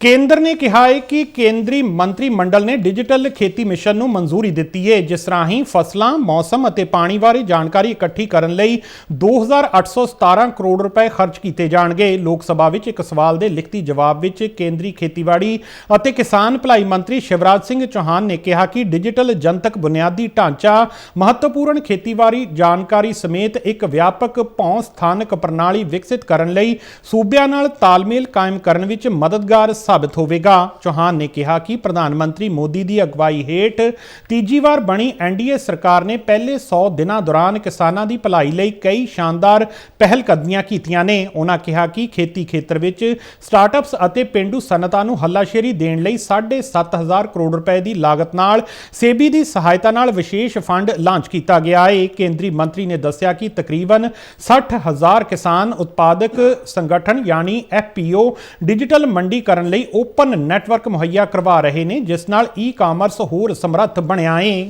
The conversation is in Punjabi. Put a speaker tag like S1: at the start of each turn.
S1: ਕੇਂਦਰ ਨੇ ਕਿਹਾ ਹੈ ਕਿ ਕੇਂਦਰੀ ਮੰਤਰੀ ਮੰਡਲ ਨੇ ਡਿਜੀਟਲ ਖੇਤੀ ਮਿਸ਼ਨ ਨੂੰ ਮਨਜ਼ੂਰੀ ਦਿੱਤੀ ਹੈ, ਜਿਸ ਰਾਹੀਂ ਫਸਲਾਂ, ਮੌਸਮ ਅਤੇ ਪਾਣੀ ਬਾਰੇ ਜਾਣਕਾਰੀ ਇਕੱਠੀ ਕਰਨ ਲਈ 2817 ਕਰੋੜ ਰੁਪਏ ਖਰਚ ਕੀਤੇ ਜਾਣਗੇ। ਲੋਕ ਸਭਾ ਵਿੱਚ ਇੱਕ ਸਵਾਲ ਦੇ ਲਿਖਤੀ ਜਵਾਬ ਵਿੱਚ ਕੇਂਦਰੀ ਖੇਤੀਬਾੜੀ ਅਤੇ ਕਿਸਾਨ ਭਲਾਈ ਮੰਤਰੀ ਸ਼ਿਵਰਾਜ ਸਿੰਘ ਚੌਹਾਨ ਨੇ ਕਿਹਾ ਕਿ ਡਿਜੀਟਲ ਜਨਤਕ ਬੁਨਿਆਦੀ ਢਾਂਚਾ, ਮਹੱਤਵਪੂਰਨ ਖੇਤੀਬਾੜੀ ਜਾਣਕਾਰੀ ਸਮੇਤ ਇੱਕ ਵਿਆਪਕ ਭੌਂ ਸਥਾਨਕ ਪ੍ਰਣਾਲੀ ਵਿਕਸਿਤ ਕਰਨ ਲਈ ਸੂਬਿਆਂ ਨਾਲ ਤਾਲਮੇਲ ਕਾਇਮ ਕਰਨ ਵਿੱਚ ਮਦਦਗਾਰ ਸਾਬਤ ਹੋਵੇਗਾ। ਚੌਹਾਨ ਨੇ ਕਿਹਾ ਕਿ ਪ੍ਰਧਾਨ ਮੰਤਰੀ ਮੋਦੀ ਦੀ ਅਗਵਾਈ ਹੇਠ ਤੀਜੀ ਵਾਰ ਬਣੀ ਐਨਡੀਏ ਸਰਕਾਰ ਨੇ ਪਹਿਲੇ 100 ਦਿਨਾਂ ਦੌਰਾਨ ਕਿਸਾਨਾਂ ਦੀ ਭਲਾਈ ਲਈ ਕਈ ਸ਼ਾਨਦਾਰ ਪਹਿਲ ਕਦਮੀਆਂ ਕੀਤੀਆਂ ਨੇ। ਉਹਨਾਂ ਕਿਹਾ ਕਿ ਖੇਤੀ ਖੇਤਰ ਵਿੱਚ ਸਟਾਰਟਅਪਸ ਅਤੇ ਪਿੰਡੂ ਸਨਅਤਾਂ ਨੂੰ ਹੱਲਾਸ਼ੇਰੀ ਦੇਣ ਲਈ 7.5000 ਕਰੋੜ ਰੁਪਏ ਦੀ ਲਾਗਤ ਨਾਲ ਸੇਬੀ ਦੀ ਸਹਾਇਤਾ ਨਾਲ ਵਿਸ਼ੇਸ਼ ਫੰਡ ਲਾਂਚ ਕੀਤਾ ਗਿਆ ਹੈ ਕੇਂਦਰੀ ਮੰਤਰੀ ਨੇ ਦੱਸਿਆ ਕਿ ਤਕਰੀਬਨ 60000 ਕਿਸਾਨ ਉਤਪਾਦਕ ਸੰਗਠਨ ਯਾਨੀ ਐਫਪੀਓ ਡਿਜੀਟਲ ਮੰਡੀਕਰਨ ਲਈ ਓਪਨ ਨੈਟਵਰਕ ਮੁਹੱਈਆ ਕਰਵਾ ਰਹੇ ਨੇ ਜਿਸ ਨਾਲ ਈ-ਕਾਮਰਸ ਹੋਰ ਸਮਰੱਥ ਬਣਿਆ ਏ।